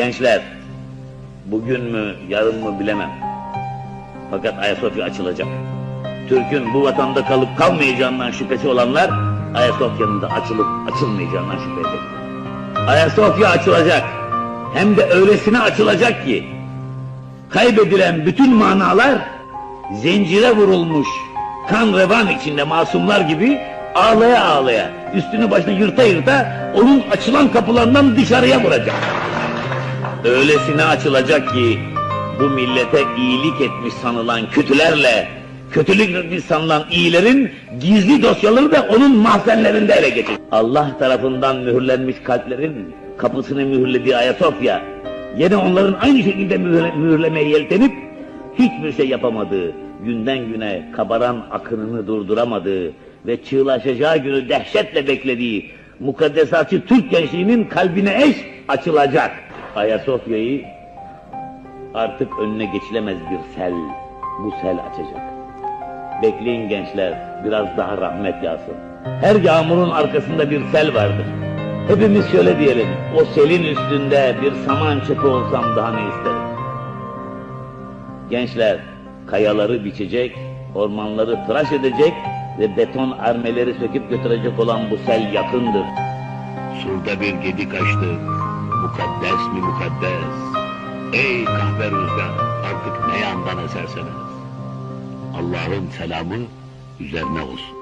Gençler, bugün mü, yarın mı bilemem. Fakat Ayasofya açılacak. Türk'ün bu vatanda kalıp kalmayacağından şüphesi olanlar, Ayasofya'nın da açılıp açılmayacağından şüphe edecekler. Ayasofya açılacak. Hem de öylesine açılacak ki, kaybedilen bütün manalar, zincire vurulmuş, kan revan içinde masumlar gibi ağlaya ağlaya, üstünü başını yırta yırta, onun açılan kapılarından dışarıya vuracak. Öylesine açılacak ki bu millete iyilik etmiş sanılan kötülerle kötülük etmiş sanılan iyilerin gizli dosyaları da onun mahzenlerinde ele geçecek. Allah tarafından mühürlenmiş kalplerin kapısını mühürlediği Ayasofya yine onların aynı şekilde mühürle, mühürlemeye yeltenip hiçbir şey yapamadığı, günden güne kabaran akınını durduramadığı ve çığlaşacağı günü dehşetle beklediği mukaddesatçı Türk gençliğinin kalbine eş açılacak. Ayasofya'yı artık önüne geçilemez bir sel, bu sel açacak. Bekleyin gençler, biraz daha rahmet yağsın. Her yağmurun arkasında bir sel vardır. Hepimiz şöyle diyelim, o selin üstünde bir saman çöpü olsam daha ne isterim? Gençler, kayaları biçecek, ormanları tıraş edecek ve beton armeleri söküp götürecek olan bu sel yakındır. Surda bir gedi kaçtı. Mukaddes mi mukaddes? Ey kahve artık ne yandan esersen es. Allah'ın selamı üzerine olsun.